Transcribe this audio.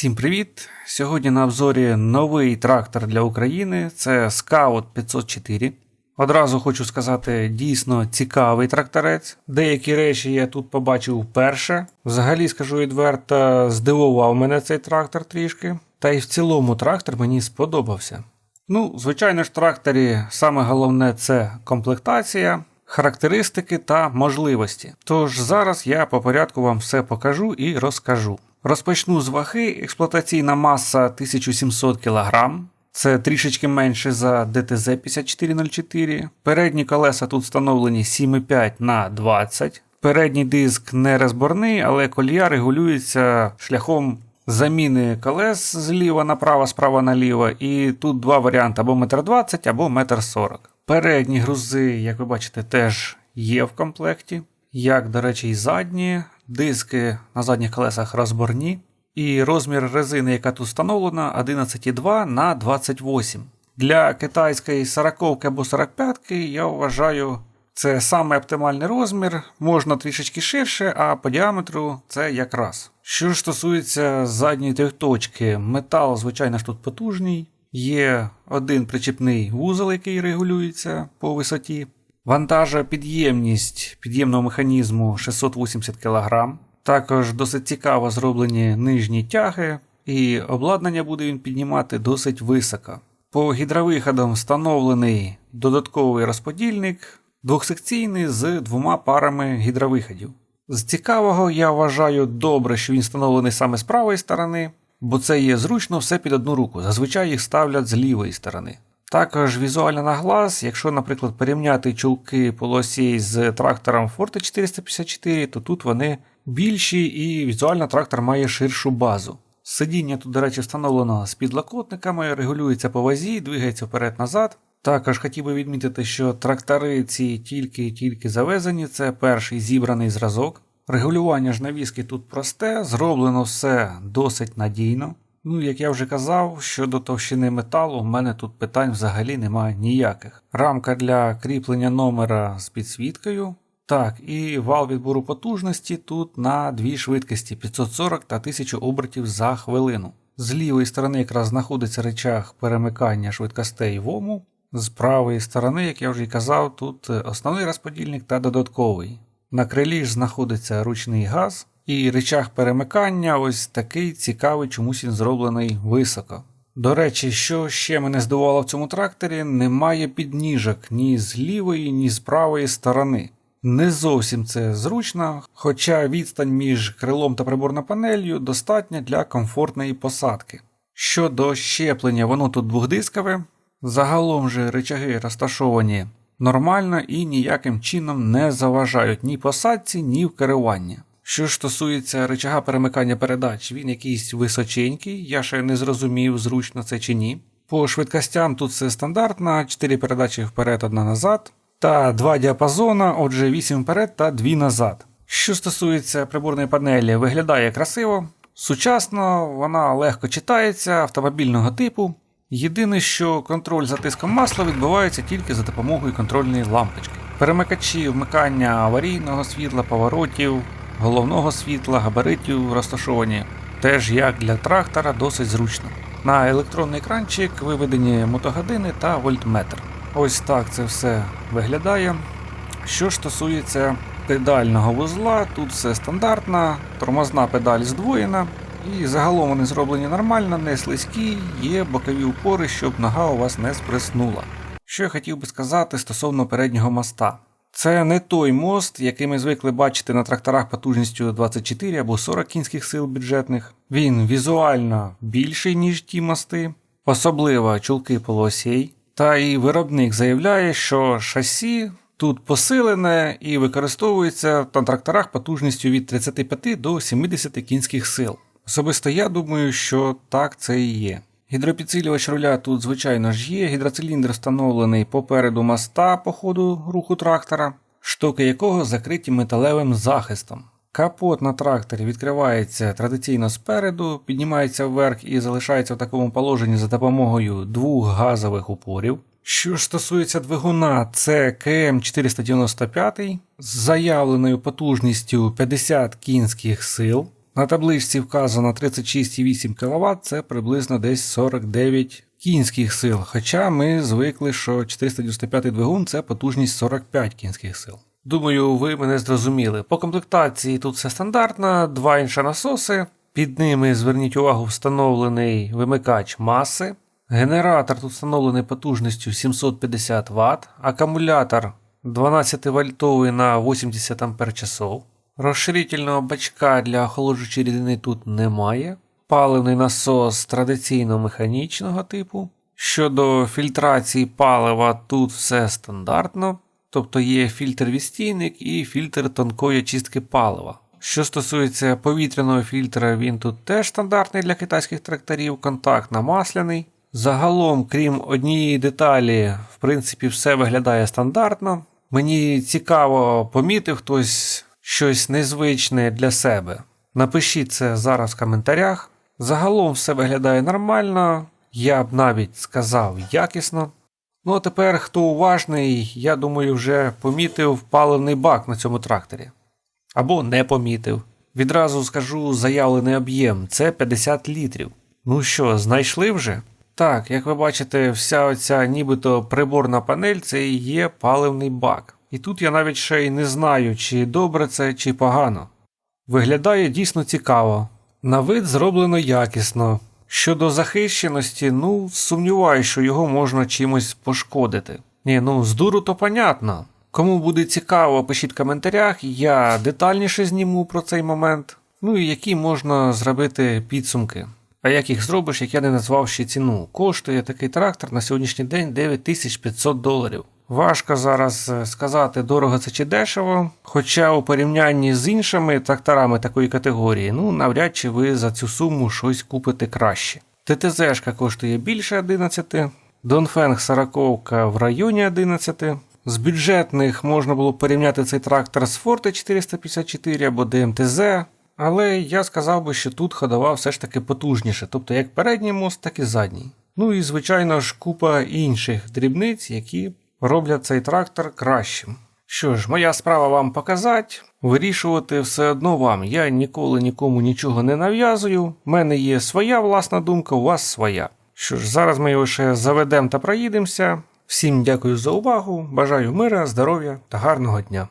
Всім привіт! Сьогодні на обзорі новий трактор для України. Це Scout 504. Одразу хочу сказати, дійсно цікавий тракторець. Деякі речі я тут побачив вперше. Взагалі, скажу відверто, здивував мене цей трактор трішки. Та й в цілому трактор мені сподобався. Ну, звичайно ж, тракторі саме головне це комплектація, характеристики та можливості. Тож зараз я по порядку вам все покажу і розкажу. Розпочну з ваги. Експлуатаційна маса 1700 кг. Це трішечки менше за ДТЗ 5404. Передні колеса тут встановлені 7,5 на 20. Передній диск не розборний, але колія регулюється шляхом заміни колес зліва направо, справа наліво. І тут два варіанти: або 1,20 м, або 1,40 м. Передні грузи, як ви бачите, теж є в комплекті. Як, до речі, і задні. Диски на задніх колесах розборні. І розмір резини, яка тут встановлена, 11,2 на 28. Для китайської 40 або 45 я вважаю, це саме оптимальний розмір, можна трішечки ширше, а по діаметру це якраз. Що ж стосується задньої трьохточки, метал, звичайно ж тут потужний. Є один причіпний вузол, який регулюється по висоті. Вантажопідємність під'ємного механізму 680 кг. Також досить цікаво зроблені нижні тяги, і обладнання буде він піднімати досить високо. По гідровиходам встановлений додатковий розподільник, двохсекційний з двома парами гідровиходів. З цікавого я вважаю добре, що він встановлений саме з правої сторони, бо це є зручно все під одну руку. Зазвичай їх ставлять з лівої сторони. Також візуально на глаз, якщо, наприклад, порівняти чулки полосій з трактором Forte 454, то тут вони більші і візуально трактор має ширшу базу. Сидіння тут, до речі, встановлено з підлокотниками, регулюється по вазі, двигається вперед-назад. Також хотів би відмітити, що трактори ці тільки-тільки завезені, це перший зібраний зразок. Регулювання ж навіски тут просте, зроблено все досить надійно. Ну, як я вже казав, щодо товщини металу, в мене тут питань взагалі немає ніяких. Рамка для кріплення номера з підсвіткою. Так, і вал відбору потужності тут на дві швидкості 540 та 1000 обертів за хвилину. З лівої сторони якраз знаходиться речах перемикання швидкостей ВОМу. З правої сторони, як я вже й казав, тут основний розподільник та додатковий. На крилі ж знаходиться ручний газ. І речах перемикання ось такий цікавий, чомусь він зроблений високо. До речі, що ще мене здивувало в цьому тракторі, немає підніжок ні з лівої, ні з правої сторони. Не зовсім це зручно, хоча відстань між крилом та приборною панелью достатня для комфортної посадки. Щодо щеплення, воно тут двохдискове. Загалом же речаги розташовані нормально і ніяким чином не заважають ні посадці, ні в керуванні. Що ж стосується рычага перемикання передач, він якийсь височенький, я ще не зрозумів, зручно це чи ні. По швидкостям тут все стандартно, 4 передачі вперед, одна назад, та два діапазона, отже, 8 вперед та 2 назад. Що стосується приборної панелі, виглядає красиво, сучасно, вона легко читається, автомобільного типу. Єдине, що контроль за тиском масла відбувається тільки за допомогою контрольної лампочки. Перемикачі вмикання аварійного світла, поворотів, головного світла, габаритів розташовані теж як для трактора досить зручно. На електронний екранчик виведені мотогодини та вольтметр. Ось так це все виглядає. Що ж стосується педального вузла, тут все стандартно, тормозна педаль здвоєна, і загалом вони зроблені нормально, не слизькі, є бокові упори, щоб нога у вас не спреснула. Що я хотів би сказати стосовно переднього моста. Це не той мост, який ми звикли бачити на тракторах потужністю 24 або 40 кінських сил бюджетних. Він візуально більший, ніж ті мости, особливо чулки полуосей. Та і виробник заявляє, що шасі тут посилене і використовується на тракторах потужністю від 35 до 70 кінських сил. Особисто я думаю, що так це і є. Гідропідсилювач руля тут, звичайно ж, є. Гідроциліндр встановлений попереду моста по ходу руху трактора, штоки якого закриті металевим захистом. Капот на тракторі відкривається традиційно спереду, піднімається вверх і залишається в такому положенні за допомогою двох газових упорів. Що ж стосується двигуна, це КМ 495 з заявленою потужністю 50 кінських сил. На табличці вказано 36,8 кВт, це приблизно десь 49 кінських сил. Хоча ми звикли, що 495 двигун це потужність 45 кінських сил. Думаю, ви мене зрозуміли. По комплектації тут все стандартно, два інші насоси. Під ними зверніть увагу встановлений вимикач маси. Генератор тут встановлений потужністю 750 Вт, акумулятор 12 вольтовий на 80 Ах. Розширительного бачка для охолоджуючої рідини тут немає. Паливний насос традиційно механічного типу. Щодо фільтрації палива, тут все стандартно. Тобто є фільтр-відстійник і фільтр тонкої очистки палива. Що стосується повітряного фільтра, він тут теж стандартний для китайських тракторів, контактно-масляний. Загалом, крім однієї деталі, в принципі, все виглядає стандартно. Мені цікаво, помітив хтось щось незвичне для себе. Напишіть це зараз в коментарях. Загалом все виглядає нормально, я б навіть сказав якісно. Ну а тепер, хто уважний, я думаю, вже помітив паливний бак на цьому тракторі. Або не помітив. Відразу скажу заявлений об'єм це 50 літрів. Ну що, знайшли вже? Так, як ви бачите, вся оця нібито приборна панель це і є паливний бак. І тут я навіть ще й не знаю, чи добре це, чи погано. Виглядає дійсно цікаво. На вид зроблено якісно. Щодо захищеності, ну, сумніваюся, що його можна чимось пошкодити. Ні, ну з дуру то понятно. Кому буде цікаво, пишіть в коментарях, я детальніше зніму про цей момент. Ну і які можна зробити підсумки. А як їх зробиш, як я не назвав ще ціну? Коштує такий трактор на сьогоднішній день 9500 доларів. Важко зараз е, сказати, дорого це чи дешево. Хоча у порівнянні з іншими тракторами такої категорії, ну навряд чи ви за цю суму щось купите краще. ТТЗшка коштує більше 11, Донфенг 40 в районі 11. З бюджетних можна було порівняти цей трактор з Forte 454 або ДМТЗ. Але я сказав би, що тут ходова все ж таки потужніше, тобто як передній мост, так і задній. Ну і звичайно ж купа інших дрібниць, які роблять цей трактор кращим. Що ж, моя справа вам показати, вирішувати все одно вам. Я ніколи нікому нічого не нав'язую. У мене є своя власна думка, у вас своя. Що ж, зараз ми його ще заведемо та проїдемося. Всім дякую за увагу, бажаю мира, здоров'я та гарного дня.